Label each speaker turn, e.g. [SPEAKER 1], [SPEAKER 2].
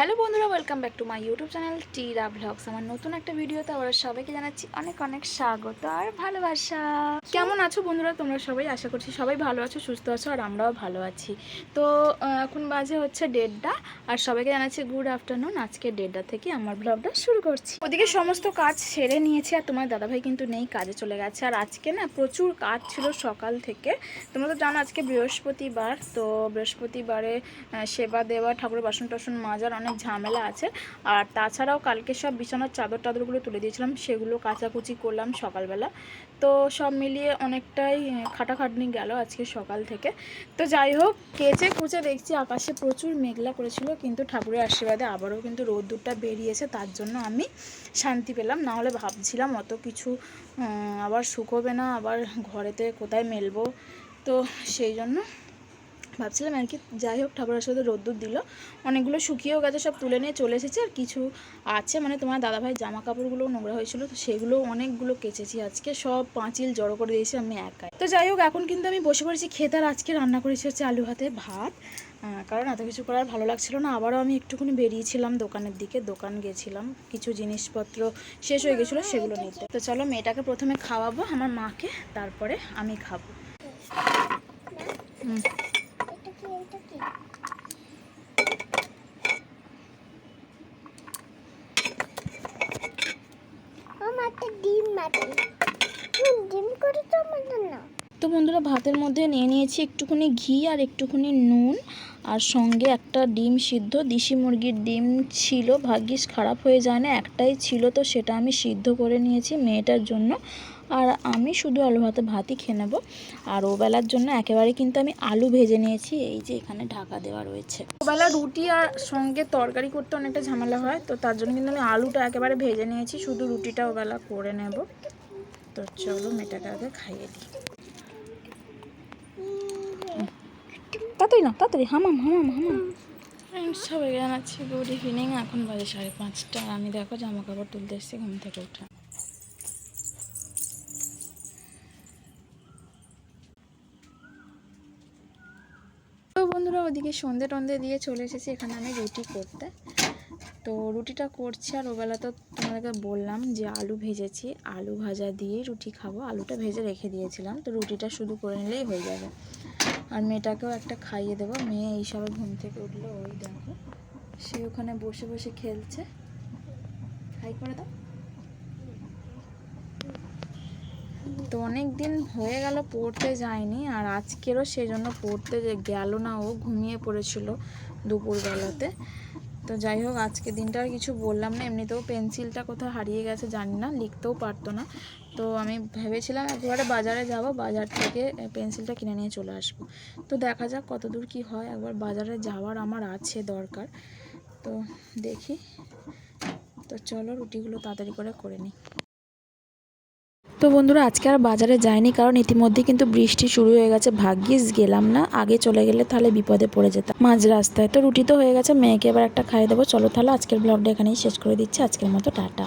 [SPEAKER 1] Hello বন্ধুরা welcome back to my YouTube channel টিরা blogs আমার নতুন একটা ভিডিওতে আবার সবাইকে জানাচ্ছি অনেক অনেক স্বাগত আর ভালোবাসা। কেমন আছো বন্ধুরা? তোমরা সবাই আশা করছি সবাই ভালো আছো, সুস্থ আছো আর আমরাও ভালো আছি। তো এখন বাজে হচ্ছে দেড়টা আর সবাইকে জানাচ্ছি গুড আফটারনুন আজকে দেড়টা থেকে আমার ব্লগটা শুরু করছি। ওদিকে সমস্ত কাজ সেরে নিয়েছি আর তোমার দাদাভাই কিন্তু নেই, কাজে চলে গেছে। আর আজকে না প্রচুর কাজ ছিল সকাল থেকে। তোমরা তো জানো আজকে বৃহস্পতিবার, তো বৃহস্পতিবারে সেবা দেওয়া, ঠাকুরের বাসন টাসন মাজার অনেক ঝামেলা আছে। আর তাছাড়াও কালকে সব বিছানার চাদর টাদরগুলো তুলে দিয়েছিলাম, সেগুলো কাচাকুচি করলাম সকালবেলা। তো সব মিলিয়ে অনেকটাই খাটাখাটনি গেল আজকে সকাল থেকে। তো যাই হোক কেচে কুচে দেখছি আকাশে প্রচুর মেঘলা করেছিল, কিন্তু ঠাকুরের আশীর্বাদে আবারও কিন্তু রোদ্দুরটা বেরিয়েছে, তার জন্য আমি শান্তি পেলাম। না হলে ভাবছিলাম অত কিছু আবার শুকোবে না, আবার ঘরেতে কোথায় মেলবো। তো সেই জন্য ভাবছিলাম আর কি, যাই হোক ঠাকুরের সাথে রোদ্দুর দিল। অনেকগুলো শুকিয়েও গেছে, সব তুলে নিয়ে চলে এসেছে। আর কিছু আছে মানে তোমার দাদাভাই জামা কাপড়গুলো নোংরা হয়েছিল, তো সেগুলো অনেকগুলো কেচেছি আজকে, সব পাঁচিল জড়ো করে দিয়েছি আমি একাই। তো যাই হোক, এখন কিন্তু আমি বসে পড়েছি খেতে আর আজকে রান্না করেছি হচ্ছে আলু ভাতে। ভাত কারণ এত কিছু করার ভালো লাগছিল না, আবারও আমি একটুখানি বেরিয়েছিলাম দোকানের দিকে, দোকান গেছিলাম। কিছু জিনিসপত্র শেষ হয়ে গেছিল, সেগুলো নিতে। তো চলো মেয়েটাকে প্রথমে খাওয়াবো, আমার মাকে, তারপরে আমি খাব। হুম
[SPEAKER 2] এটা কি এটা কি আমার একটা তো
[SPEAKER 1] তো বন্ধুরা, ভাতের মধ্যে নিয়ে নিয়েছি একটুখানি ঘি আর একটুখানি নুন। আর সঙ্গে একটা ডিম সিদ্ধ, দেশি মুরগির ডিম ছিল। ভাগ্যিস খারাপ হয়ে যায় না, একটাই ছিল, তো সেটা আমি সিদ্ধ করে নিয়েছি মেয়েটার জন্য। আর আমি শুধু আলু ভাতে ভাতই খেয়ে নেব। আর ওবেলার জন্য একেবারে কিন্তু আমি আলু ভেজে নিয়েছি এই যে এখানে ঢাকা দেওয়া রয়েছে। ওবেলা রুটি আর সঙ্গে তরকারি করতে অনেকটা ঝামেলা হয় তো তার জন্য কিন্তু আমি আলুটা একেবারে ভেজে নিয়েছি শুধু রুটিটা ওবেলা করে নেব। তো চলো মেয়েটাকে আগে খাইয়ে দিই। তাড়াতাড়ি না তাড়াতাড়ি হামাম হামাম হামাম। ফ্রেন্ডস সবাই জানাচ্ছি গুড ইভিনিং এখন বাজে সাড়ে পাঁচটা আমি দেখো জামা কাপড় তুলতে এসেছি ঘুম থেকে উঠে। বন্ধুরা, ওদিকে সন্ধে টন্ধে দিয়ে চলে এসেছি এখানে আমি রুটি করতে। তো রুটিটা করছি আর ওবেলা তো তোমাদেরকে বললাম যে আলু ভেজেছি। আলু ভাজা দিয়ে রুটি খাব। আলুটা ভেজে রেখে দিয়েছিলাম। তো রুটিটা শুধু করে নিলেই হয়ে যাবে। আর মেয়েটাকেও একটা খাইয়ে দেবো। মেয়ে এইসবে ঘুম থেকে উঠল, ওই দেখো। সে ওখানে বসে বসে খেলছে। খাই করে দাও। তো অনেক দিন হয়ে গেল পড়তে যায়নি আর আজকেরও সেই জন্য পড়তে গেল না, ও ঘুমিয়ে পড়েছিল দুপুরবেলাতে। তো যাই হোক আজকে দিনটা আর কিছু বললাম না, এমনিতেও পেন্সিলটা কোথাও হারিয়ে গেছে জানি না, লিখতেও পারতো না। তো আমি ভেবেছিলাম একবারে বাজারে যাব, বাজার থেকে পেন্সিলটা কিনে নিয়ে চলে আসব। তো দেখা যাক কত দূর কী হয়, একবার বাজারে যাওয়ার আমার আছে দরকার। তো দেখি। তো চলো রুটিগুলো তাড়াতাড়ি করে করে নিই। তো বন্ধুরা, আজকে আর বাজারে যায়নি কারণ ইতিমধ্যে কিন্তু বৃষ্টি শুরু হয়ে গেছে। ভাগ্যিস গেলাম না, আগে চলে গেলে তাহলে বিপদে পড়ে যেতাম। মাঝ রাস্তায় তো রুটি তো হয়ে গেছে, মেয়েকে এবার একটা খাইয়ে দেবো। চলো তাহলে আজকের ব্লগটা এখানেই শেষ করে দিচ্ছি। আজকের মতো, টাটা।